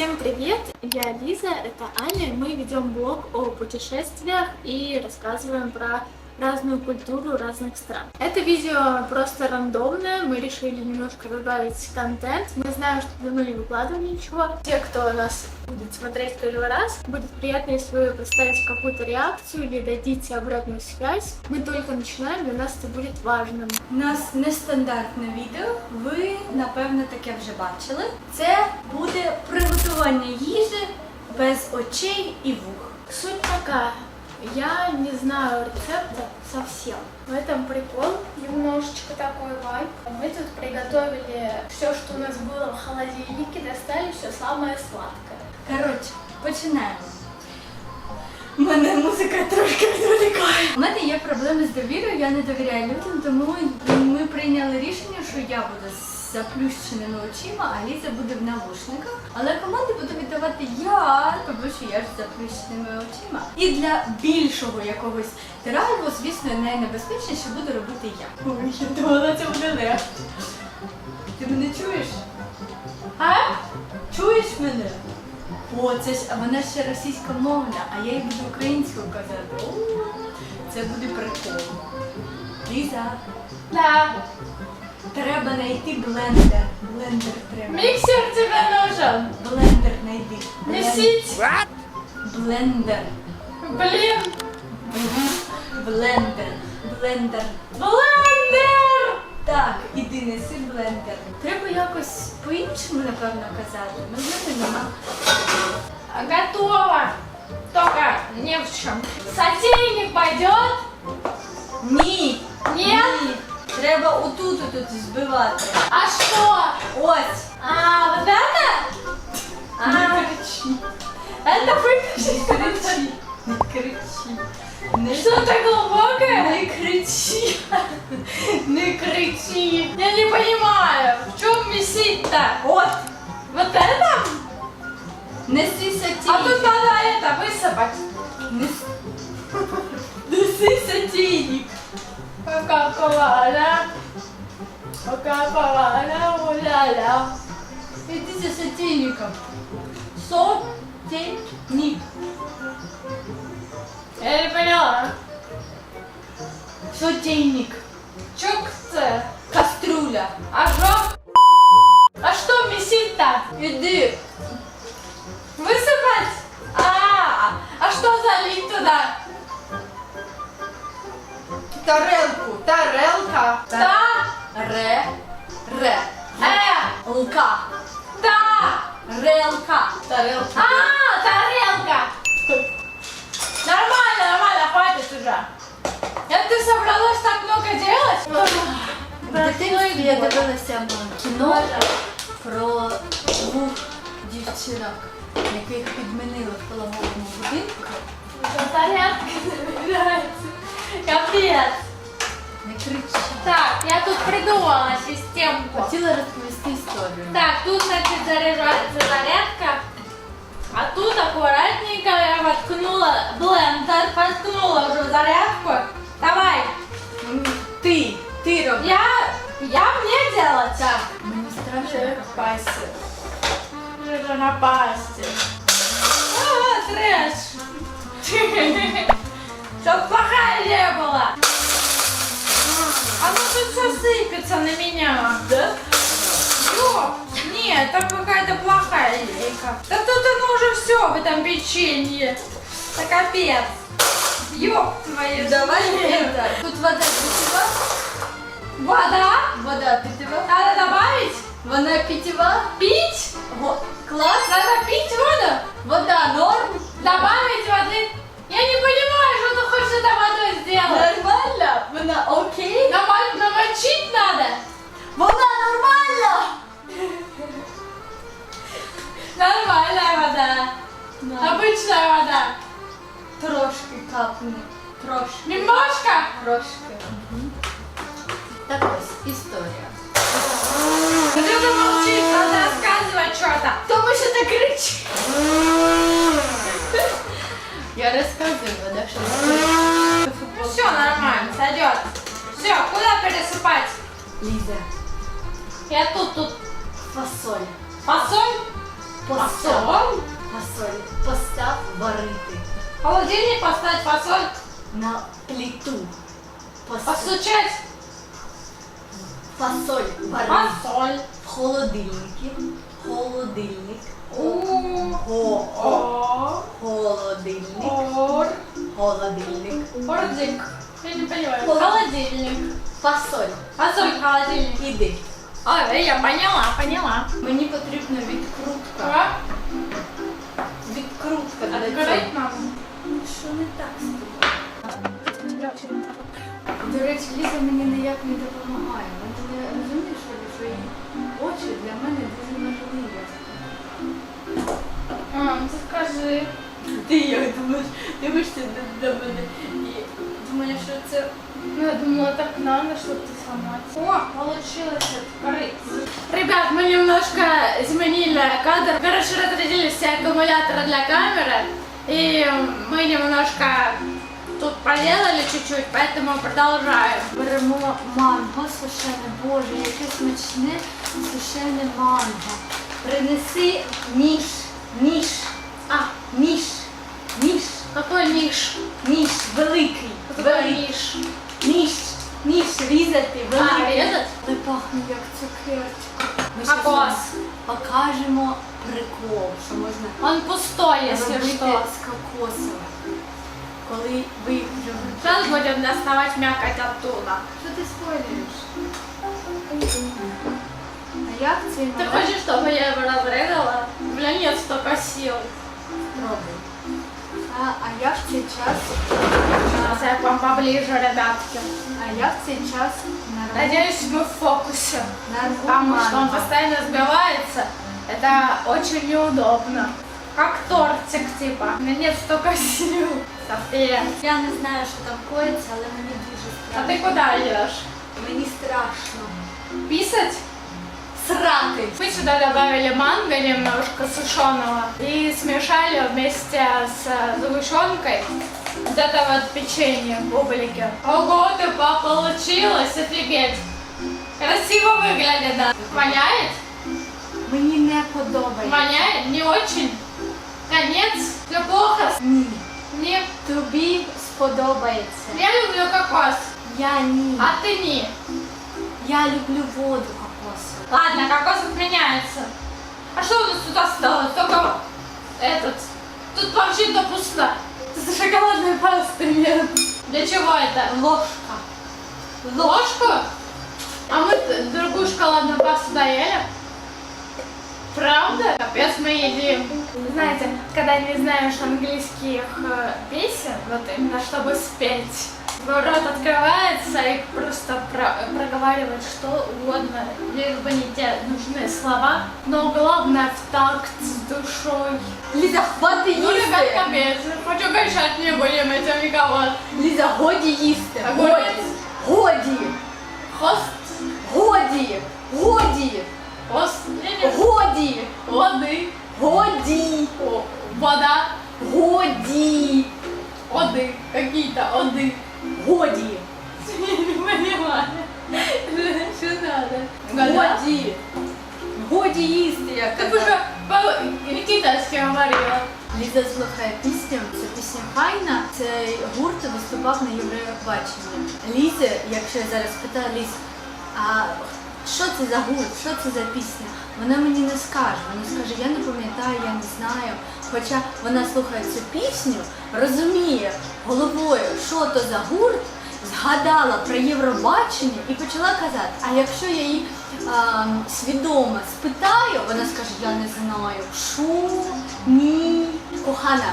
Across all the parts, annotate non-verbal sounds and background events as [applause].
Всем привет! Я Лиза, это Аня. Мы ведем блог о путешествиях и рассказываем про разную культуру разных стран. Это видео просто рандомное, мы решили немножко добавить контент. Мы знаем, что давно не выкладывали ничего. Те, кто нас будет смотреть первый раз, будет приятно, если вы поставите какую-то реакцию или дадите обратную связь. Мы только начинаем, для нас это будет важным. У нас нестандартне відео. Ви напевно таке вже бачили. Це буде приготування їжі без очей і вух. Суть такая. Я не знаю рецепта совсем. В этом прикол. Немножечко такой вайп. Мы тут приготовили все, что у нас было в холодильнике, достали все самое сладкое. Коротше, починаємо. Мене музика трошки відволікає. У мене є проблеми з довірою, я не довіряю людям, тому ми прийняли рішення, що я буду з заплющеними очима, а Ліза буде в навушниках. Але команди буду віддавати я, тому що я ж з заплющеними очима. І для більшого якогось драйву, звісно, найнебезпечніше буду робити я. Ой, я думала, це буде легко. Ти мене чуєш? А? Чуєш мене? О, це ж а вона ще російськомовна, а я їй буду українською казати. О, це буде прикол. Ліза, Да, треба знайти блендер. Блендер треба. миксер тебе нужен. Блендер знайди. Несить. Блендер. Блин, Блендер. Блендер. блендер! Так, іди неси блендер. Треба якось по-іншому, напевно, казати. Ну, в мене нема. Готово. Только не в чем. Сотейник пойдет? Ні. Нет? Ні. Треба отут отут збивати. А что? Ось. А, вот это? А, Не кричи. это Не кричи. Не кричи. Не Что-то глубокое? Не кричи. Не кричи. Я не понимаю, в чем месить-то? От. Вот это? Неси А тут надо это высыпать. Нес- [laughs] Неси сотейник. Кока-кола, Кока-кола, уля-ля. Іди за сотейником. Сотейник. Я не поняла. Сотейник. Чё це? Каструля. А что? А месить-то? Іди. а что залить туда? Тарелку. Тарелка. Та, Ре. Ре. э, Лка. та. Релка. Тарелка. А, тарелка. Нормально, нормально, хватит уже. Это ты собралась так много делать? В дитинстві я дивилася кіно про двох дівчинок, Яких підмінили в половому будинку. Капец. Не кричи. Так, я тут придумала системку. Хотіла розповісти історію. Так, тут, значит, заряжается зарядка. А тут аккуратненько я воткнула блендер, воткнула уже зарядку. Давай, М, Ти, ти роби. я, я мне делать. Мені страшно. пасти. Это на пасти. А, трэш. [laughs] Чтоб плохая не была. А ну тут все сыпется на меня. Да? Ёп, нет, это какая-то плохая лейка. Да тут оно уже все в этом печенье. Это капец. Ёп твою. Давай это. Тут вода питьева. Вода? Вода питьева. Надо добавить? Вона питьева. Пить? Во- Клас. Надо пить воду? Вода норм. Добавить воды? Я не понимаю, что ты хочешь этой водой сделать. Нормально. Вона окей. Намо- намочить надо? Вона нормальна. Нормальная вода. Обычная вода. Трошки капне. Трошки. Немножко? Трошки. Так ось історія. Я розказую, вода що Все нормально, сойдет. Все, куда пересыпать? Ліза. Я тут, тут Фасоль. фасоль. Фасоль? Фасоль. Постав варити. Холодильник поставить фасоль. На плиту. Постав. Постучать. Фасоль варити. Фасоль. В холодильнике. Холодильник. О. Холодильник. Ор. Холодильник. Ордик. Я не понимаю. Холод- Холодильник. Фасоль. Фасоль холодильник. Іди. А, я поняла, поняла. Мені потрібна відкрутка. А? Відкрутка для Открыть цього. нам. Що не так з тобою? До речі, Ліза мені ніяк не допомагає. Вона не розуміє, що її очі для мене дуже важливі. А, ты скажи. Ти як думаєш, дивишся до, до мене і думаєш, що це Ну, я думала, так надо, чтобы ты сломать. О, получилось открыть. Ребят, мы немножко изменили кадр. Короче, разрядились все аккумуляторы для камеры. И мы немножко тут поделали чуть-чуть, поэтому продолжаем. беремо манго сушене. Боже, яке смачне сушене манго. Принеси ніж, ніж, А, ніж, ніж, какой ниш? ніж великий. Что такое великий. ниш? Ніж, ніж різати А, великий. резать? Це пахне як цукерочка. Ми щас Кокос. вам покажемо прикол, що можна Он пустой, если робити что. з кокосом. Коли ви вже Сейчас будем доставать мякоть оттуда. Що ти спойлериш? А як цей Ты малий хочешь, чтобы я его разрезала? Бля, нет столько сил. робить? А, а я в цей час Сейчас я к вам поближе, ребятки. а я в цей час нарву, Надеюсь, мы в фокусе. нарву Потому что он манго. постоянно сбивается. Это очень неудобно. Как тортик, типа. У меня нет столько сил. София. Я не знаю, що там коїться, але мені дуже А страшно. ты куда идешь? Мені страшно. Писать? Срати! Мы сюда добавили манго немножко сушеного и смешали вместе с сгущенкой вот это вот печенье в бублике. Ого, ты па, получилось, офигеть. Красиво выглядит, да. Воняет? Мені не подобається. Воняет? Не очень? Конец? Все плохо? Ні. Нет. Тобі сподобається. Я люблю кокос, Я ні. а ты не. Я люблю воду кокосову. Ладно, кокос отменяется. А что у нас тут осталось? Только этот. Тут вообще-то пусто. Тут шоколадной пасты нет. Для чего это? Ложка. Ложку? А мы другую шоколадную пасту доели? Правда? Капец, мы едим. Знаете, когда не знаешь английских э, песен, вот именно чтобы спеть, рот открывается и просто про- проговаривать что угодно, лишь бы не те нужны слова, но главное в такт с душой. Ліза, хвати Ну, ребят, їсти! капец, хоть угощать не будем этим никого. Ліза, годі їсти! Огурець. Годі! Хост, Годі! Годі! хост, я не Годі! воды, Годі! О, вода, Годі! оды, какие-то оды. Годі! Годі! Годі їсти, я Ты казала. уже по-китайски говорила. Ліза слухає пісню, це пісня Хайна. Цей гурт виступав на Євробаченні. Ліза, якщо я зараз питаю Ліз, а що це за гурт, що це за пісня? Вона мені не скаже. Вона скаже, я не пам'ятаю, я не знаю. Хоча вона слухає цю пісню, розуміє головою, що то за гурт, згадала про Євробачення і почала казати, а якщо я її а, свідомо спитаю, вона скаже, я не знаю. Що? Ні. Кохана.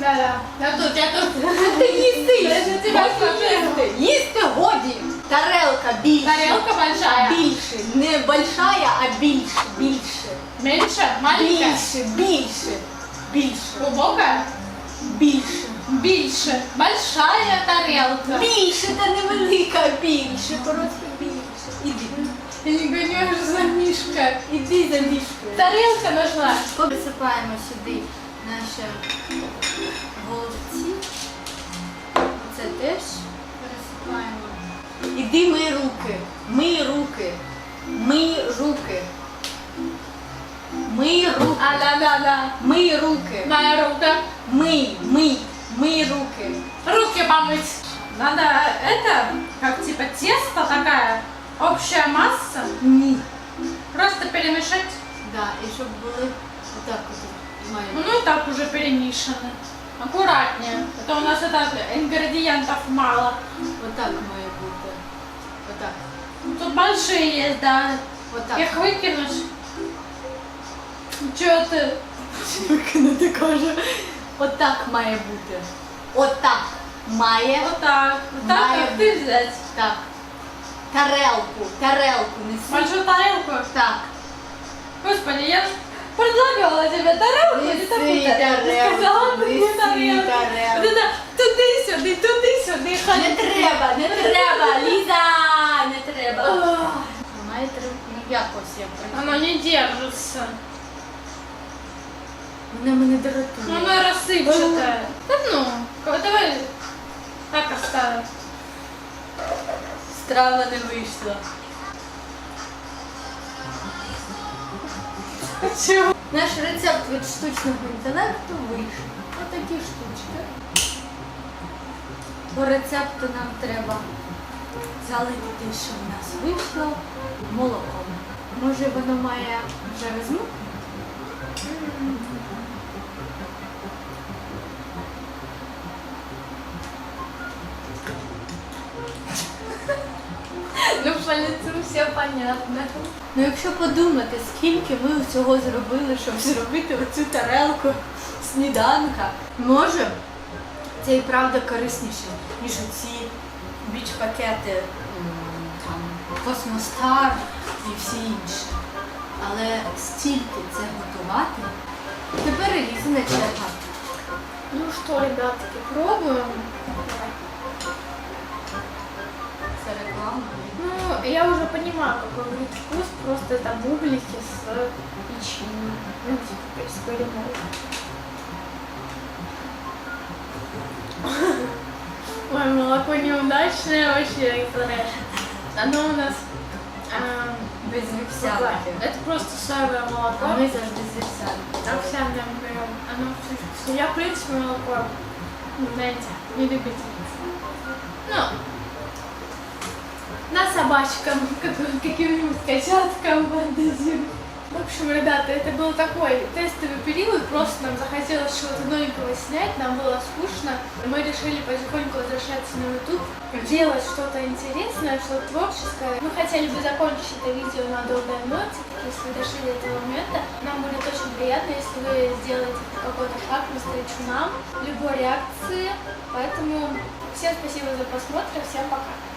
Да-да. Я тут, я тут. Ти їсти! Тебе їсти! Їсти годі! Тарелка більше. Тарелка большая. Більше. Не большая, а більше. Більше. Меньше? Маленькая? Більше, більше. Більше. Глубокая? Більше. Больше. Большая тарелка. Більше, та невелика, а більше. Просто більше. Іди. Я не гоню за Мишка. Іди за мішкою. Тарелка нужна. Висипаємо сюди наші голубці. Це теж пересипаємо. Іди мий руки. Мий руки. Мий руки. Мий руки. А, да-да-да. Мий руки. Моя рука. Мий, мий, мий руки. Руки помыть. Надо это, как типа тесто такая, общая масса, Ні. просто перемешать. Да, і щоб були отак от має. Ну и так уже перемешано. Аккуратнее, а то у нас это ингредиентов мало. Отак має бути. Отак. Тут большие есть, да. Отак. Их выкинешь. Чё ты? Викинути каже. Отак має бути. Отак має. Вот так. Вот так, Має как ты взять. Так. Тарелку, тарелку неси. Большую тарелку. Так. Господи, я ж предлагала тебе тарелку, Неси и ты такую тарелку, сказала мне неси тарелку. тарелку. Вот это туди-сюди, туди-сюди, Не ходить. треба, не треба, Ліза, не треба. Має треба якось якось. Оно не держится. Вона мене дратує. Оно рассыпчатое. Да ну, ка- давай так оставим. Страва не вийшла. Чего? Наш рецепт від штучного інтелекту вийшов. Отакі штучки. По рецепту нам треба залити те, що в нас вийшло, молоком. Може воно має вже візьму? По лицу все понятно. Ну якщо подумати, скільки ми всього зробили, щоб зробити оцю тарелку сніданка, може це і правда корисніше, ніж оці біч-пакети, м, там, Космостар і всі інші. Але стільки це готувати. Тепер Елізина черга. Ну что, ребятки, пробуем. Ну, я уже понимаю, какой будет вкус. Просто это бублики с печеньем. Ну, типа, с куриной. Ой, молоко неудачное вообще, трэш. Оно у нас... эм, Без вівсянки. Это просто соевое А молоко. ми завжди з вівсянки. Овсяное мы берем. Оно все- Я, в принципе, молоко, знаете, не любительница. Ну, на собачкам, как- каким-нибудь котяткам фантазируем. В общем, ребята, это был такой тестовый период, просто нам захотелось чего-то новенького снять, нам было скучно. Мы решили потихоньку возвращаться на YouTube, делать что-то интересное, что-то творческое. Мы хотели бы закончить это видео на доброй ноте, если вы дошли до этого момента. Нам будет очень приятно, если вы сделаете какой-то шаг навстречу нам, любой реакции. Поэтому всем спасибо за просмотр, всем пока.